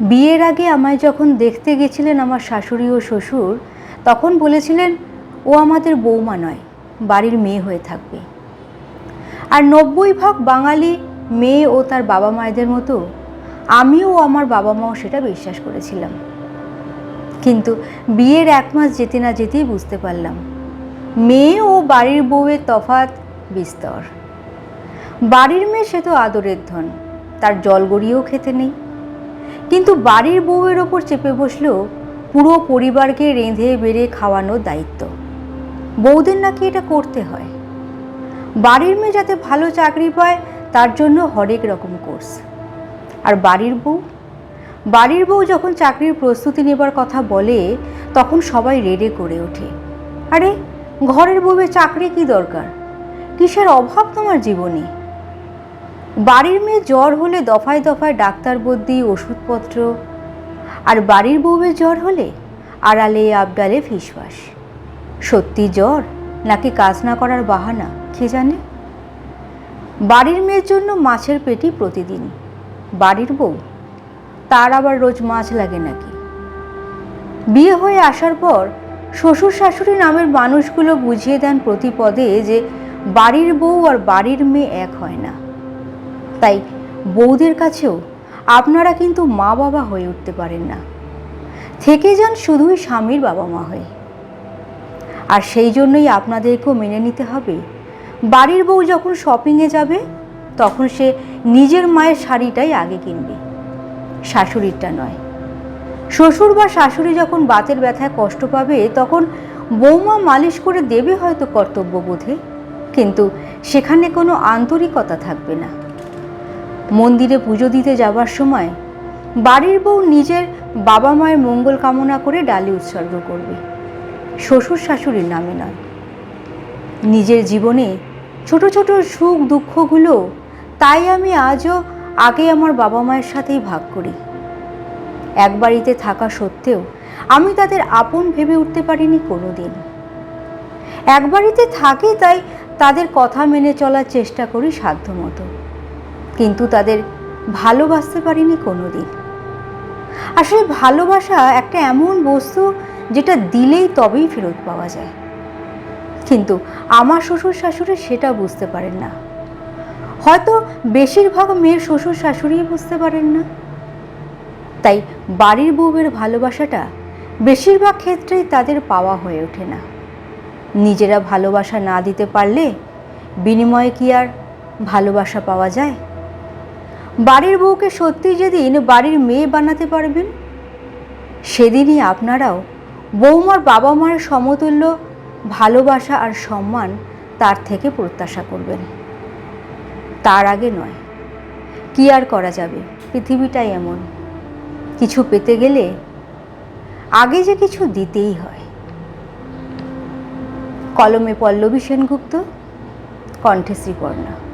বিয়ের আগে আমায় যখন দেখতে গেছিলেন আমার শাশুড়ি ও শ্বশুর, তখন বলেছিলেন, ও আমাদের বৌমা নয়, বাড়ির মেয়ে হয়ে থাকবে। আর নব্বই ভাগ বাঙালি মেয়ে ও তার বাবা মায়েদের মতো, আমিও আমার বাবা মাও সেটা বিশ্বাস করেছিলাম। কিন্তু বিয়ের এক মাস যেতে না যেতেই বুঝতে পারলাম, মেয়ে ও বাড়ির বউয়ের তফাৎ বিস্তর। বাড়ির মেয়ে সে তো আদরের ধন, তার জল গড়িয়েও খেতে নেই। কিন্তু বাড়ির বউয়ের ওপর চেপে বসল পুরো পরিবারকে রেঁধে বেড়ে খাওয়ানোর দায়িত্ব। বউদের নাকি এটা করতে হয়। বাড়ির মেয়ে যাতে ভালো চাকরি পায়, তার জন্য হরেক রকম কোর্স। আর বাড়ির বউ? বাড়ির বউ যখন চাকরির প্রস্তুতি নেবার কথা বলে, তখন সবাই রেডে করে ওঠে। আরে, ঘরের বউয়ের চাকরি কি দরকার? কিসের অভাব তোমার জীবনে? বাড়ির মেয়ে জ্বর হলে দফায় দফায় ডাক্তার বদ্যি, ওষুধপত্র। আর বাড়ির বউয়ের জ্বর হলে আড়ালে আবডালে ফিসফাস সত্যি জ্বর নাকি কাজ না করার বাহানা, কে জানে? বাড়ির মেয়ের জন্য মাছের পেটি প্রতিদিন। বাড়ির বউ, তার আবার রোজ মাছ লাগে নাকি? বিয়ে হয়ে আসার পর শ্বশুর শাশুড়ি নামের মানুষগুলো বুঝিয়ে দেন প্রতি পদে যে বাড়ির বউ আর বাড়ির মেয়ে এক হয় না। তাই বৌদের কাছেও আপনারা কিন্তু মা বাবা হয়ে উঠতে পারেন না। থেকে যান শুধুই স্বামীর বাবা মা হয়ে। আর সেই জন্যই আপনাদেরকেও মেনে নিতে হবে, বাড়ির বউ যখন শপিংয়ে যাবে, তখন সে নিজের মায়ের শাড়িটাই আগে কিনবে, শাশুড়িরটা নয়। শ্বশুর বা শাশুড়ি যখন বাতের ব্যথায় কষ্ট পাবে, তখন বৌমা মালিশ করে দেবে হয়তো কর্তব্যবোধে, কিন্তু সেখানে কোনো আন্তরিকতা থাকবে না। মন্দিরে পুজো দিতে যাবার সময় বাড়ির বউ নিজের বাবা মায়ের মঙ্গল কামনা করে ডালি উৎসর্গ করবে। শ্বশুর শাশুড়ির নামে নয়। নিজের জীবনে ছোট ছোট সুখ দুঃখগুলো তাই আমি আজও আগে আমার বাবা মায়ের সাথেই ভাগ করি। এক বাড়িতে থাকা সত্ত্বেও আমি তাদের আপন ভেবে উঠতে পারিনি কোনো দিন এক বাড়িতে থাকি তাই তাদের কথা মেনে চলার চেষ্টা করি সাধ্যমতো। কিন্তু তাদের ভালোবাসতে পারিনি কোনো দিন আসলে ভালোবাসা একটা এমন বস্তু যেটা দিলেই তবেই ফেরত পাওয়া যায়। কিন্তু আমার শ্বশুর শাশুড়ি সেটা বুঝতে পারেন না। হয়তো বেশিরভাগ মেয়ের শ্বশুর শাশুড়ি বুঝতে পারেন না। তাই বাড়ির বউয়ের ভালোবাসাটা বেশিরভাগ ক্ষেত্রেই তাদের পাওয়া হয়ে ওঠে না। নিজেরা ভালোবাসা না দিতে পারলে বিনিময়ে কি আর ভালোবাসা পাওয়া যায়? বাড়ির বউকে সত্যি যেদিন বাড়ির মেয়ে বানাতে পারবেন, সেদিনই আপনারাও বৌমার বাবা মায়ের সমতুল্য ভালোবাসা আর সম্মান তার থেকে প্রত্যাশা করবেন। তার আগে নয়, কি আর করা যাবে? পৃথিবীটাই এমন। কিছু পেতে গেলে আগে যে কিছু দিতেই হয়। কলমে পল্লবী সেনগুপ্ত, কণ্ঠে শ্রীপর্ণা।